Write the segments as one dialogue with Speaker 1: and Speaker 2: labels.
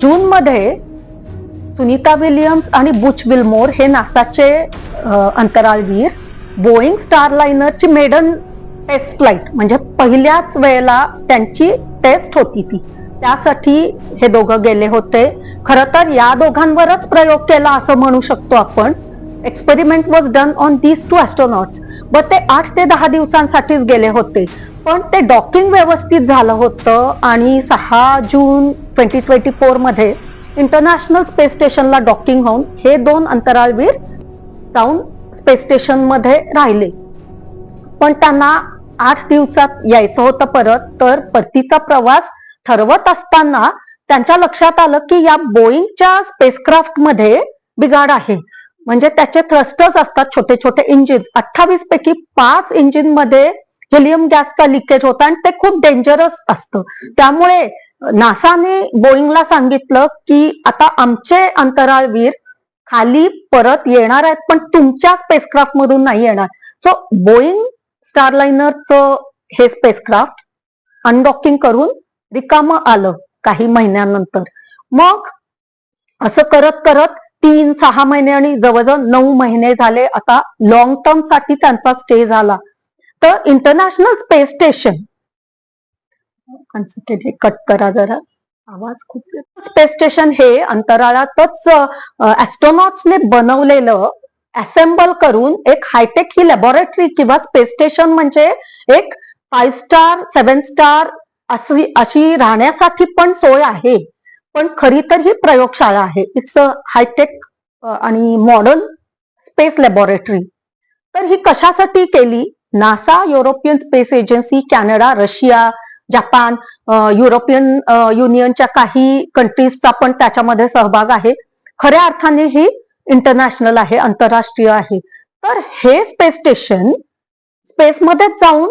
Speaker 1: जून मध्ये सुनीता विलियम्स आणि Butch Wilmore हे नासाचे अंतराळवीर बोईंग स्टारलाइनरची मेडन टेस्ट फ्लाईट म्हणजे पहिल्याच वेळेला त्यांची टेस्ट होती ती. त्यासाठी हे दोघं गेले होते. खर तर या दोघांवरच प्रयोग केला असं म्हणू शकतो आपण. Experiment was done on these two astronauts व ते आठ ते दहा दिवसांसाठीच गेले होते. पण ते डॉकिंग व्यवस्थित झालं होतं आणि सहा जून ट्वेंटी ट्वेंटी फोरमध्ये इंटरनॅशनल स्पेस स्टेशनला डॉकिंग होऊन हे दोन अंतराळवीर जाऊन स्पेस स्टेशनमध्ये राहिले. पण त्यांना आठ दिवसात यायचं होतं परत तर परतीचा प्रवास ठरवत असताना त्यांच्या लक्षात आलं की या बोईंगच्या स्पेसक्राफ्टमध्ये बिघाड आहे. म्हणजे त्याचे थ्रस्टर्स असतात छोटे छोटे इंजिन अठ्ठावीस पैकी पाच इंजिनमध्ये हेलियम गॅसचा लिकेज होता आणि ते खूप डेंजरस असतं. त्यामुळे नासाने बोईंगला सांगितलं की आता आमचे अंतराळवीर खाली परत येणार आहेत पण तुमच्या स्पेसक्राफ्ट मधून नाही येणार. सो बोईंग स्टारलाइनरचं हे स्पेसक्राफ्ट अनडॉकिंग करून रिकामं आलं काही महिन्यानंतर. मग असं करत करत तीन सहा महिने आणि जवळजवळ नऊ महिने झाले. आता लॉंग टर्मसाठी त्यांचा स्टे झाला. तर इंटरनॅशनल स्पेस स्टेशन कट करा जरा. आवाज खूप स्पेस स्टेशन हे अंतराळातच ऍस्ट्रॉनॉट्सने बनवलेलं असेंबल करून एक हायटेक ही लॅबोरेटरी किंवा स्पेस स्टेशन म्हणजे एक फाईव्ह स्टार सेवन स्टार अशी अशी राहण्यासाठी पण सोय आहे. पण खरी तर ही प्रयोगशाळा आहे. इट्स अ हायटेक आणि मॉडर्न स्पेस लॅबोरेटरी तर ही कशासाठी केली? NASA European Space Agency Canada Russia Japan European युनियनच्या काही कंट्रीजचा पण त्याच्यामध्ये सहभाग आहे. खऱ्या अर्थाने ही इंटरनॅशनल आहे आंतरराष्ट्रीय आहे. तर हे स्पेस स्टेशन स्पेसमध्येच जाऊन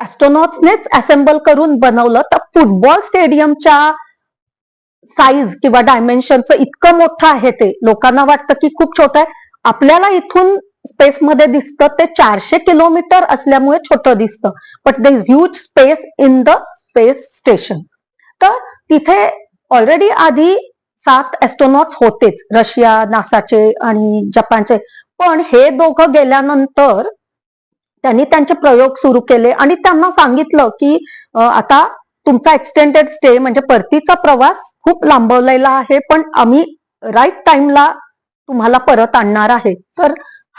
Speaker 1: ऍस्ट्रॉनॉट्सनेच असेंबल करून बनवलं. तर फुटबॉल स्टेडियमच्या साईज किंवा डायमेन्शनचं इतकं मोठं आहे ते. लोकांना वाटतं की खूप छोटं आहे. आपल्याला इथून स्पेसमध्ये दिसतं ते चारशे किलोमीटर असल्यामुळे छोटं दिसतं. But the is huge space in the space station तर तिथे ऑलरेडी आधी सात ऍस्ट्रॉनॉट्स होतेच रशिया नासाचे आणि जपानचे. पण हे दोघं गेल्यानंतर त्यांनी त्यांचे प्रयोग सुरू केले आणि त्यांना सांगितलं की आता तुमचा एक्सटेंडेड स्टे म्हणजे परतीचा प्रवास खूप लांबवलेला आहे पण आम्ही राईट टाइमला तुम्हाला परत आणणार आहे. तर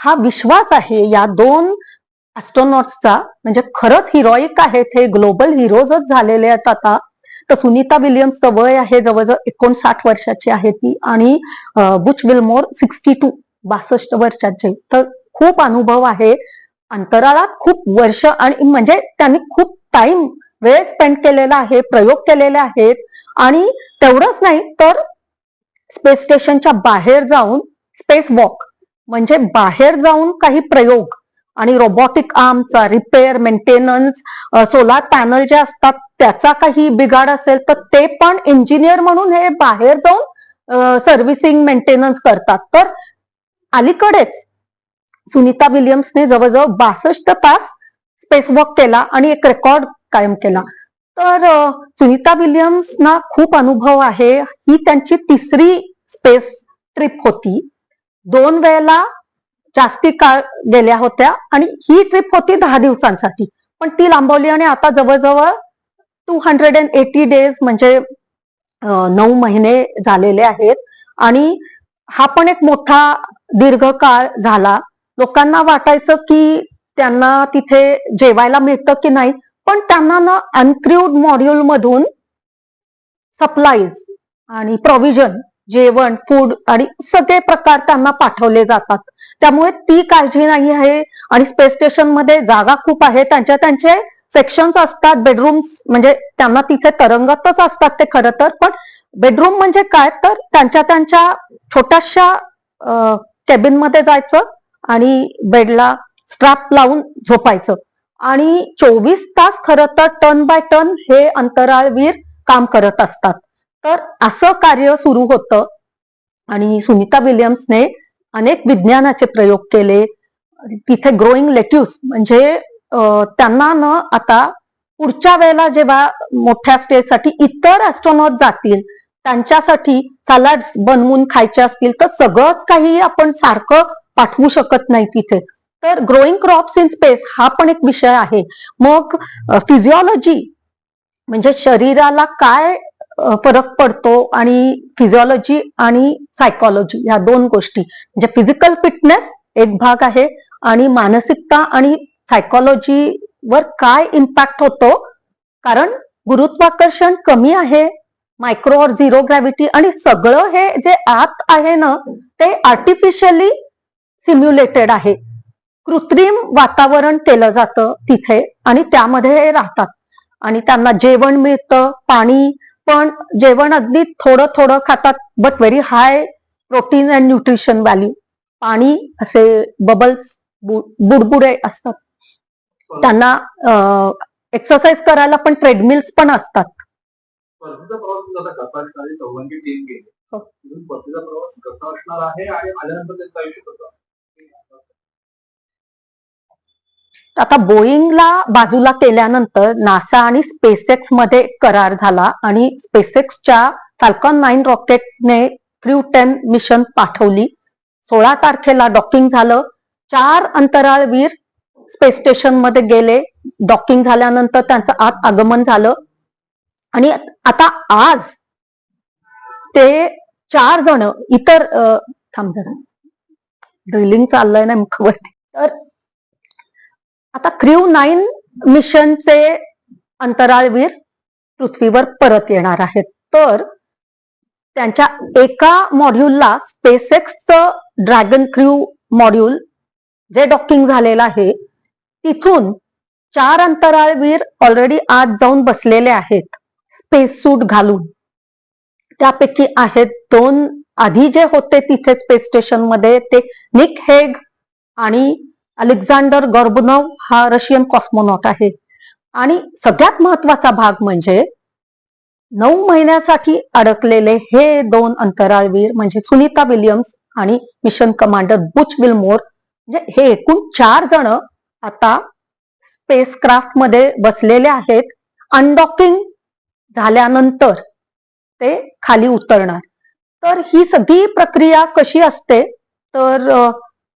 Speaker 1: हा विश्वास आहे या दोन ऍस्ट्रॉनॉट्सचा म्हणजे खरंच हिरोईक आहेत हे ग्लोबल हिरोजच झालेले आहेत आता. तर सुनीता विलियम्सचं वय आहे जवळजवळ एकोणसाठ वर्षाची आहे ती आणि बुच विलमोर सिक्स्टी टू बासष्ट वर्षाचे. तर खूप अनुभव आहे. अंतराळात खूप वर्ष आणि म्हणजे त्यांनी खूप टाइम वेळ स्पेंड केलेला आहे प्रयोग केलेले आहेत. आणि तेवढंच नाही तर स्पेस स्टेशनच्या बाहेर जाऊन स्पेस वॉक म्हणजे बाहेर जाऊन काही प्रयोग आणि रोबोटिक आर्मचा रिपेअर मेंटेनन्स सोलार पॅनल जे असतात त्याचा काही बिघाड असेल तर ते पण इंजिनियर म्हणून हे बाहेर जाऊन सर्व्हिसिंग मेंटेनन्स करतात. तर अलीकडेच सुनीता विलियम्सने जवळजवळ बासष्ट तास स्पेस वॉक केला आणि एक रेकॉर्ड कायम केला. तर सुनीता विलियम्सना खूप अनुभव आहे. ही त्यांची तिसरी स्पेस ट्रिप होती. दोन वेळेला जास्ती काळ गेल्या होत्या आणि ही ट्रिप होती दहा दिवसांसाठी. पण ती लांबवली आणि आता जवळजवळ two hundred and eighty days म्हणजे नऊ महिने झालेले आहेत. आणि हा पण एक मोठा दीर्घ काळ झाला. लोकांना वाटायचं की त्यांना तिथे जेवायला मिळतं की नाही पण त्यांना ना अनक्र्यूड मॉड्यूल मधून सप्लाईज आणि प्रोव्हिजन जेवण फूड आणि सगळे प्रकार त्यांना पाठवले जातात. त्यामुळे ती काळजी नाही आहे आणि स्पेस स्टेशनमध्ये जागा खूप आहे. त्यांच्या त्यांचे सेक्शन्स असतात बेडरूम्स म्हणजे त्यांना तिथे तरंगतच असतात ते खरं तर पण बेडरूम म्हणजे काय? तर त्यांच्या त्यांच्या छोट्याशा केबिनमध्ये जायचं आणि बेडला स्ट्रॅप लावून झोपायचं. आणि चोवीस तास खरं तर टर्न बाय टर्न हे अंतराळवीर काम करत असतात. तर असं कार्य सुरू होतं. आणि सुनीता विलियम्सने अनेक विज्ञानाचे प्रयोग केले. तिथे ग्रोईंग लेट्यूस म्हणजे त्यांना न आता पुढच्या वेळेला जेव्हा मोठ्या स्टेजसाठी इतर ऍस्ट्रॉनॉट जातील त्यांच्यासाठी सलाड्स बनवून खायचे असतील तर सगळंच काही आपण सारखं पाठवू शकत नाही तिथे. तर ग्रोईंग क्रॉप्स इन स्पेस हा पण एक विषय आहे. मग फिजिओलॉजी म्हणजे शरीराला काय फरक पडतो आणि फिजिओलॉजी आणि सायकॉलॉजी या दोन गोष्टी. म्हणजे फिजिकल फिटनेस एक भाग आहे आणि मानसिकता आणि सायकॉलॉजीवर काय इम्पॅक्ट होतो? कारण गुरुत्वाकर्षण कमी आहे मायक्रो और झिरो ग्रॅव्हिटी आणि सगळं हे जे आत आहे ना ते आर्टिफिशियली सिम्युलेटेड आहे. कृत्रिम वातावरण केलं जातं तिथे आणि त्यामध्ये राहतात. आणि त्यांना जेवण मिळतं पाणी पण जेवण अगदी थोडं थोडं खातात but very high protein and nutrition value पाणी असे बबल्स बुडबुडे असतात. त्यांना एक्सरसाइज करायला पण ट्रेडमिल्स पण असतात.
Speaker 2: प्रवास
Speaker 1: हो.
Speaker 2: प्रवास कसा असणार आहे? आणि आल्यानंतर त्यांचं आयुष्य कसं
Speaker 1: आता बोईंगला बाजूला केल्यानंतर नासा आणि स्पेसएक्समध्ये करार झाला आणि स्पेसएक्सच्या फाल्कॉन नाईन रॉकेटने क्र्यू टेन मिशन पाठवली. सोळा तारखेला डॉकिंग झालं. चार अंतराळवीर स्पेस स्टेशनमध्ये गेले. डॉकिंग झाल्यानंतर त्यांचं आत आगमन झालं. आणि आता आज ते चार जण इतर थांब ड्रिलिंग चाललंय ना मुखवरती. तर आता क्र्यू नाईन मिशनचे अंतराळवीर पृथ्वीवर परत येणार आहेत. तर त्यांच्या एका मॉड्यूलला स्पेसएक्सचं ड्रॅगन क्र्यू मॉड्यूल जे डॉकिंग झालेलं आहे तिथून चार अंतराळवीर ऑलरेडी आत जाऊन बसलेले आहेत स्पेस सूट घालून. त्यापैकी आहेत दोन. आधी जे होते तिथे स्पेस स्टेशनमध्ये ते निक हेग आणि अलेक्झांडर गॉर्बनोव हा रशियन कॉस्मोनॉट आहे. आणि सगळ्यात महत्त्वाचा भाग म्हणजे नऊ महिन्यासाठी अडकलेले हे दोन अंतराळवीर म्हणजे सुनीता विलियम्स आणि मिशन कमांडर बुच विलमोर म्हणजे हे एकूण चार जण आता स्पेस क्राफ्टमध्ये बसलेले आहेत. अनडॉकिंग झाल्यानंतर ते खाली उतरणार. तर ही सगळी प्रक्रिया कशी असते? तर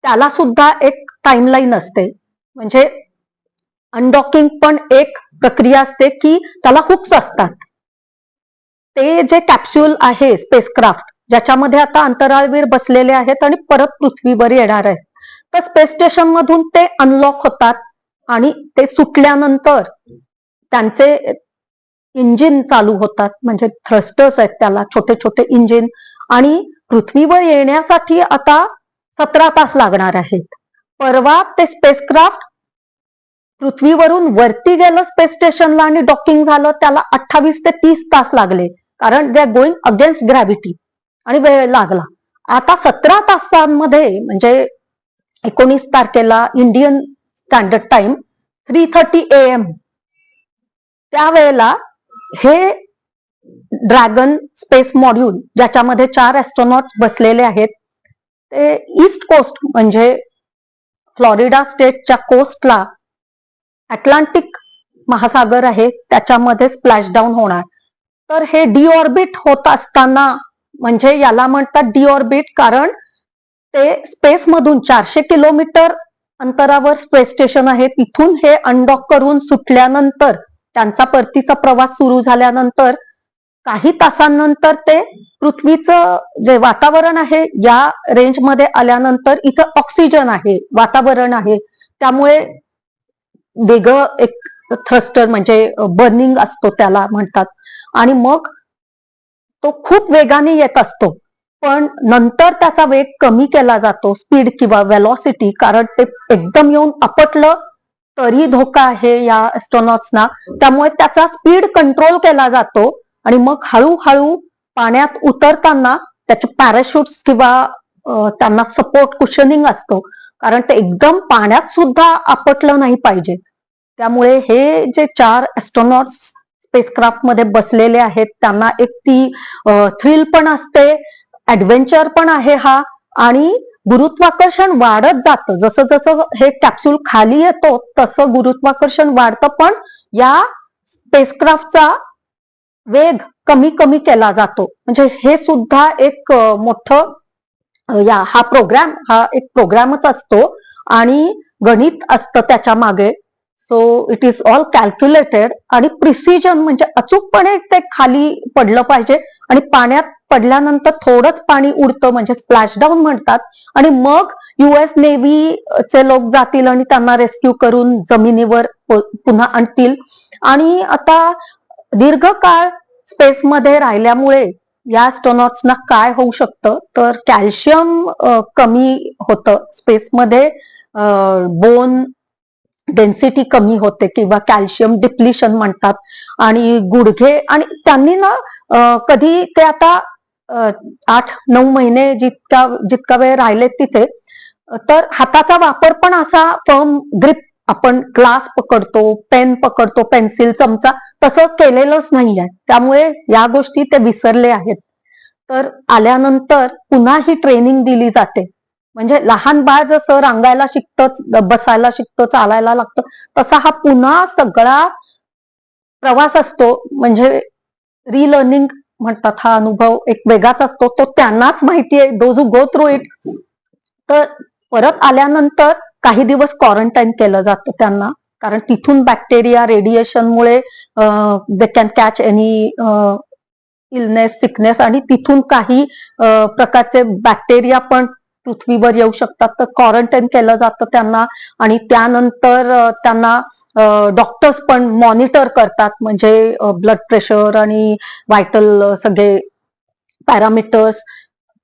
Speaker 1: त्याला सुद्धा एक टाइमलाईन असते. म्हणजे अनडॉकिंग पण एक प्रक्रिया असते की त्याला हुक्स असतात. ते जे कॅप्स्यूल आहे स्पेसक्राफ्ट ज्याच्यामध्ये आता अंतराळवीर बसलेले आहेत आणि परत पृथ्वीवर येणार आहेत. तर स्पेस स्टेशन मधून ते अनलॉक होतात आणि ते सुटल्यानंतर त्यांचे इंजिन चालू होतात. म्हणजे थ्रस्टर्स आहेत त्याला छोटे छोटे इंजिन आणि पृथ्वीवर येण्यासाठी आता सतरा तास लागणार आहेत. परवा ते स्पेसक्राफ्ट पृथ्वीवरून वरती गेलं स्पेस स्टेशनला आणि डॉकिंग झालं त्याला अठ्ठावीस ते तीस तास लागले. कारण they are going against gravity आणि वेळ लागला. आता सतरा तासांमध्ये म्हणजे एकोणीस तारखेला Indian Standard Time three thirty A M त्यावेळेला हे ड्रॅगन स्पेस मॉड्यूल ज्याच्यामध्ये चार ॲस्ट्रॉनॉट्स बसलेले आहेत ते ईस्ट कोस्ट म्हणजे फ्लॉरिडा स्टेटच्या कोस्टला अटलांटिक महासागर आहे त्याच्यामध्ये स्प्लॅश डाऊन होणार. तर हे डिऑर्बिट होत असताना म्हणजे याला म्हणतात डिऑर्बिट कारण ते स्पेस मधून चारशे किलोमीटर अंतरावर स्पेस स्टेशन आहे तिथून हे अनडॉक करून सुटल्यानंतर त्यांचा परतीचा प्रवास सुरू झाल्यानंतर काही तासांनंतर ते पृथ्वीचं जे वातावरण आहे या रेंजमध्ये आल्यानंतर इथं ऑक्सिजन आहे वातावरण आहे. त्यामुळे वेगळं एक थ्रस्टर म्हणजे बर्निंग असतो त्याला म्हणतात. आणि मग तो खूप वेगाने येत असतो. पण नंतर त्याचा वेग कमी केला जातो स्पीड किंवा वेलॉसिटी कारण ते एकदम येऊन आपटलं तरी धोका आहे या एस्ट्रॉनॉट्सना त्यामुळे त्याचा स्पीड कंट्रोल केला जातो. आणि मग हळूहळू पाण्यात उतरताना त्याचे पॅराशूट्स किंवा त्यांना सपोर्ट कुशनिंग असतो. कारण ते एकदम पाण्यात सुद्धा आपटलं नाही पाहिजे. त्यामुळे हे जे चार एस्ट्रॉनॉट्स स्पेसक्राफ्टमध्ये बसलेले आहेत त्यांना एक ती थ्रिल पण असते ऍडव्हेंचर पण आहे हा आणि गुरुत्वाकर्षण वाढत जातं. जसं जसं हे कॅप्सूल खाली येतो तसं गुरुत्वाकर्षण वाढतं. पण या स्पेसक्राफ्टचा वेग कमी कमी केला जातो. म्हणजे हे सुद्धा एक मोठ मोठं या हा प्रोग्राम हा एक प्रोग्रामच असतो आणि गणित असतं त्याच्यामागे. So it is all calculated आणि प्रिसिजन म्हणजे अचूकपणे ते खाली पडलं पाहिजे आणि पाण्यात पडल्यानंतर थोडंच पाणी उडतं म्हणजे स्प्लॅश डाऊन म्हणतात. आणि मग युएस नेव्ही चे लोक जातील आणि त्यांना रेस्क्यू करून जमिनीवर पुन्हा आणतील. आणि आता दीर्घकाळ स्पेसमध्ये राहिल्यामुळे या स्टोनॉट्सना काय होऊ शकतं? तर कॅल्शियम कमी होतं. स्पेसमध्ये बोन डेन्सिटी कमी होते किंवा कॅल्शियम डिप्लिशन म्हणतात. आणि गुडघे आणि त्यांनी ना कधी ते आता आठ नऊ महिने जितका जितका वेळ राहिले तिथे तर हाताचा वापर पण असा फर्म ग्रिप आपण क्लास पकडतो पेन पकडतो पेन्सिल चमचा तसं केलेलंच नाहीये. त्यामुळे या गोष्टी ते विसरले आहेत. तर आल्यानंतर पुन्हा ही ट्रेनिंग दिली जाते. म्हणजे लहान बाळ जसं रांगायला शिकतं बसायला शिकतं चालायला लागतं तसा हा पुन्हा सगळा प्रवास असतो. म्हणजे रिलर्निंग म्हणतात हा अनुभव एक वेगळाच असतो. तो त्यांनाच माहिती आहे दो गो थ्रू इट तर परत आल्यानंतर काही दिवस क्वारंटाईन केलं जातं त्यांना. कारण तिथून bacteria रेडिएशनमुळे they can catch any illness sickness आणि तिथून काही प्रकारचे बॅक्टेरिया पण पृथ्वीवर येऊ शकतात. तर क्वारंटाईन केलं जातं त्यांना आणि त्यानंतर त्यांना डॉक्टर्स पण मॉनिटर करतात. म्हणजे ब्लड प्रेशर आणि व्हायटल सगळे पॅरामीटर्स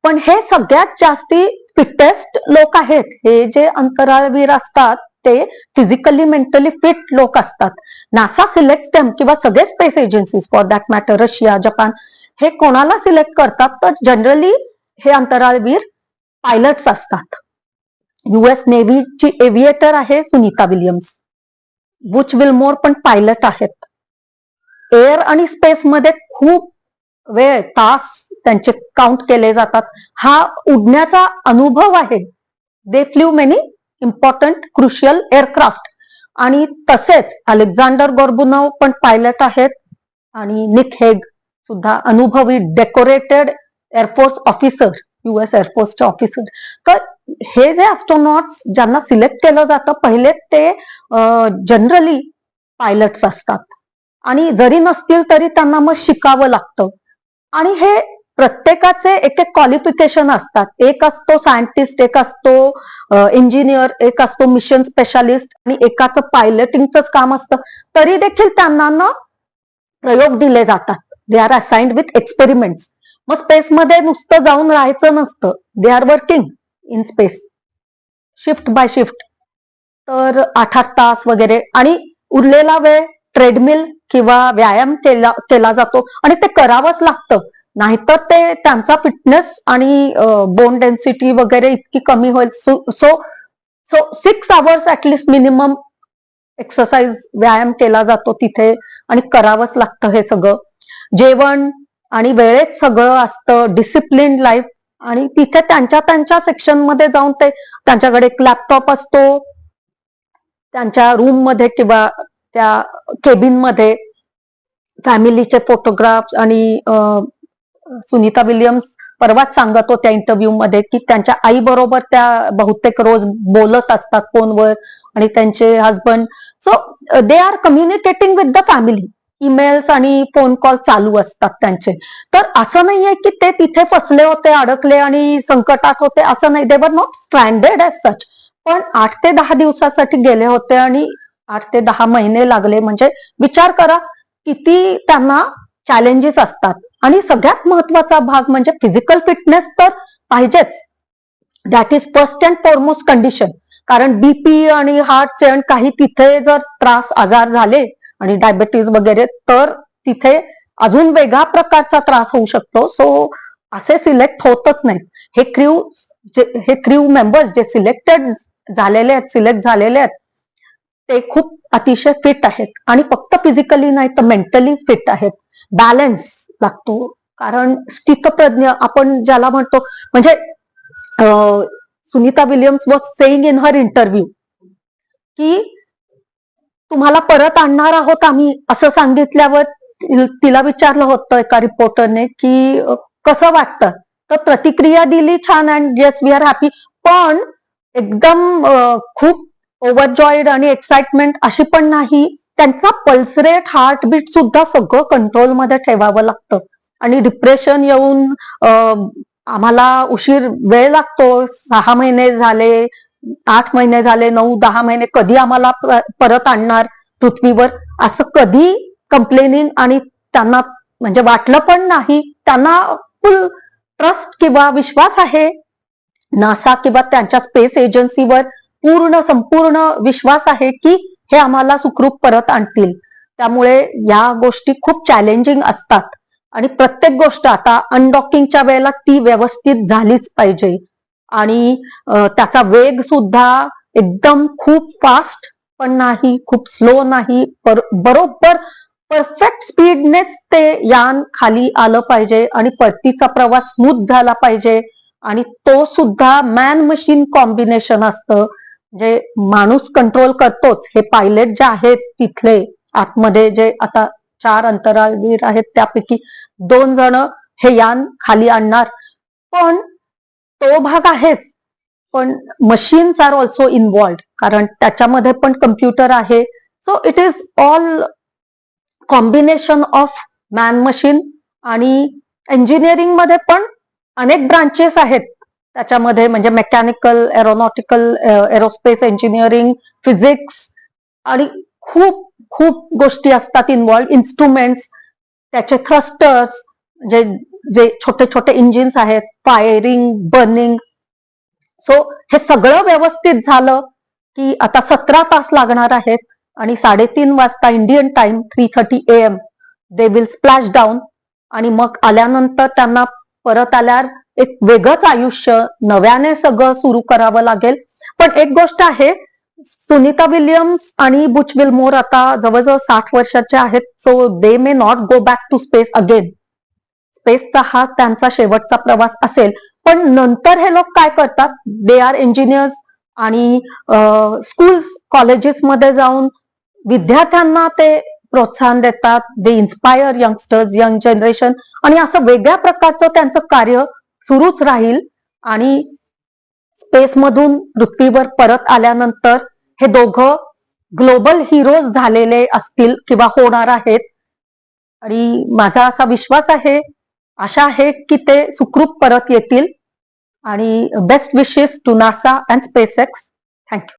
Speaker 1: पण हे सगळ्यात जास्ती फिटेस्ट लोक आहेत. हे जे अंतराळवीर असतात ते फिजिकली मेंटली फिट लोक असतात. नासा सिलेक्ट देम किंवा सगळे space agencies for that matter Russia Japan हे कोणाला सिलेक्ट करतात? तर जनरली हे अंतराळवीर पायलट्स असतात. युएस नेव्हीची एव्हिएटर आहे सुनीता विलियम्स. बुच विलमोर पण पायलट आहेत. एअर आणि स्पेस मध्ये खूप वेळ तास त्यांचे काउंट केले जातात. हा उडण्याचा अनुभव आहे. They flew many important crucial aircraft आणि तसेच अलेक्झांडर गोर्बुनव पण पायलट आहेत. आणि निक हेग सुद्धा अनुभवी decorated air force officer US एअरफोर्सचे officer तर हे जे ॲस्ट्रॉनॉट्स ज्यांना सिलेक्ट केलं जातं पहिले ते जनरली पायलट्स असतात. आणि जरी नसतील तरी त्यांना मग शिकावं लागतं. आणि हे प्रत्येकाचे एक एक क्वालिफिकेशन असतात. एक असतो सायंटिस्ट एक असतो इंजिनियर एक असतो मिशन स्पेशालिस्ट आणि एकाचं पायलटिंगच काम असतं. तरी देखील त्यांना ना प्रयोग दिले जातात. They are assigned with experiments मग स्पेसमध्ये नुसतं जाऊन राहायचं नसतं. They are working in space shift by shift तर आठ आठ तास वगैरे. आणि उरलेला वेळ ट्रेडमिल किंवा व्यायाम केला केला जातो. आणि ते करावंच लागतं. नाहीतर ते त्यांचा फिटनेस आणि बोन डेन्सिटी वगैरे इतकी कमी होईल. So so six hours at least minimum exercise व्यायाम केला जातो तिथे आणि करावंच लागतं हे सगळं. जेवण आणि वेळेत सगळं असतं डिसिप्लिन लाईफ आणि तिथे त्यांच्या त्यांच्या सेक्शनमध्ये जाऊन ते त्यांच्याकडे एक लॅपटॉप असतो त्यांच्या रूममध्ये किंवा त्या केबिनमध्ये फॅमिलीचे फोटोग्राफ्स आणि सुनीता विलियम्स परवाच सांगत होत्या इंटरव्ह्यू मध्ये की त्यांच्या आई बरोबर त्या बहुतेक रोज बोलत असतात फोनवर आणि त्यांचे husband so they are communicating with the family emails आणि फोन कॉल चालू असतात त्यांचे. तर असं नाहीये की ते तिथे फसले होते अडकले आणि संकटात होते असं नाही. दे were not stranded as such पण आठ ते दहा दिवसासाठी गेले होते आणि आठ ते दहा महिने लागले. म्हणजे विचार करा किती त्यांना चॅलेंजेस असतात. आणि सगळ्यात महत्त्वाचा भाग म्हणजे फिजिकल फिटनेस तर पाहिजेच. That is first and foremost condition कारण बीपी आणि हार्टचे आणि काही तिथे जर त्रास आजार झाले आणि डायबेटीज वगैरे तर तिथे अजून वेगळा प्रकारचा त्रास होऊ शकतो. सो असे सिलेक्ट होतच नाही. हे क्र्यू हे क्र्यू मेंबर्स जे सिलेक्टेड झालेले आहेत सिलेक्ट झालेले आहेत ते खूप अतिशय फिट आहेत. आणि फक्त फिजिकली नाही तर मेंटली फिट आहेत. बॅलन्स लागतो. कारण स्थितप्रज्ञ आपण ज्याला म्हणतो म्हणजे Sunita Williams was saying in her interview की तुम्हाला परत आणणार आहोत आम्ही असं सांगितल्यावर तिला विचारलं होतं एका रिपोर्टरने की कसं वाटतं? तर प्रतिक्रिया दिली छान and yes we are happy पण एकदम खूप ओव्हरजॉईड आणि एक्साइटमेंट अशी पण नाही. त्यांचा पल्स रेट हार्टबीट सुद्धा सगळं कंट्रोलमध्ये ठेवावं लागतं. आणि डिप्रेशन येऊन आम्हाला उशीर वेळ लागतो. सहा महिने झाले आठ महिने झाले नऊ दहा महिने कधी आम्हाला परत आणणार पृथ्वीवर? असं कधी कंप्लेनिंग आणि त्यांना म्हणजे वाटलं पण नाही त्यांना फुल ट्रस्ट किंवा विश्वास आहे? नासा किंवा त्यांच्या स्पेस एजन्सीवर पूर्ण संपूर्ण विश्वास आहे की हे आम्हाला सुखरूप परत आणतील. त्यामुळे या गोष्टी खूप चॅलेंजिंग असतात. आणि प्रत्येक गोष्ट आता अनडॉकिंगच्या वेळेला ती व्यवस्थित झालीच पाहिजे. आणि त्याचा वेग सुद्धा एकदम खूप फास्ट पण नाही खूप स्लो नाही. बरोबर परफेक्ट स्पीडनेच ते यान खाली आलं पाहिजे आणि परतीचा प्रवास स्मूथ झाला पाहिजे. आणि तो सुद्धा मॅन मशीन कॉम्बिनेशन असतं. जे माणूस कंट्रोल करतोच हे पायलट जे आहेत तिथले आतमध्ये जे आता चार अंतराळवीर आहेत त्यापैकी दोन जण हे यान खाली आणणार. पण तो भाग आहेच. पण मशीन्स आर ऑल्सो इन्वॉल्ड कारण त्याच्यामध्ये पण कम्प्युटर आहे. So it is all combination of man machine आणि इंजिनिअरिंगमध्ये पण अनेक ब्रांचेस आहेत. त्याच्यामध्ये म्हणजे mechanical aeronautical aerospace engineering physics आणि खूप खूप गोष्टी असतात इन्वॉल्ड इन्स्ट्रुमेंट्स त्याचे थ्रस्टर्स जे जे छोटे छोटे इंजिन्स आहेत फायरिंग बर्निंग सो हे सगळं व्यवस्थित झालं की आता सतरा तास लागणार आहेत आणि साडेतीन वाजता Indian time three thirty A M they will splash down आणि मग आल्यानंतर त्यांना परत आल्यावर एक वेगळंच आयुष्य नव्याने सगळं सुरू करावं लागेल. पण एक गोष्ट आहे सुनीता विलियम्स आणि बुच विलमोर आता जवळजवळ साठ वर्षाचे आहेत. So they may not go back to space again स्पेसचा हा त्यांचा शेवटचा प्रवास असेल. पण नंतर हे लोक काय करतात? दे आर इंजिनियर्स आणि स्कूल्स कॉलेजेसमध्ये जाऊन विद्यार्थ्यांना ते प्रोत्साहन देतात. They inspire youngsters young generation आणि असं वेगळ्या प्रकारचं त्यांचं कार्य सुरूच राहील आणि स्पेसमधून पृथ्वीवर परत आल्यानंतर हे दोघं ग्लोबल हिरोज झालेले असतील किंवा होणार आहेत. आणि माझा असा विश्वास आहे आशा आहे की ते सुखरूप परत येतील. आणि best wishes to NASA and SpaceX thank you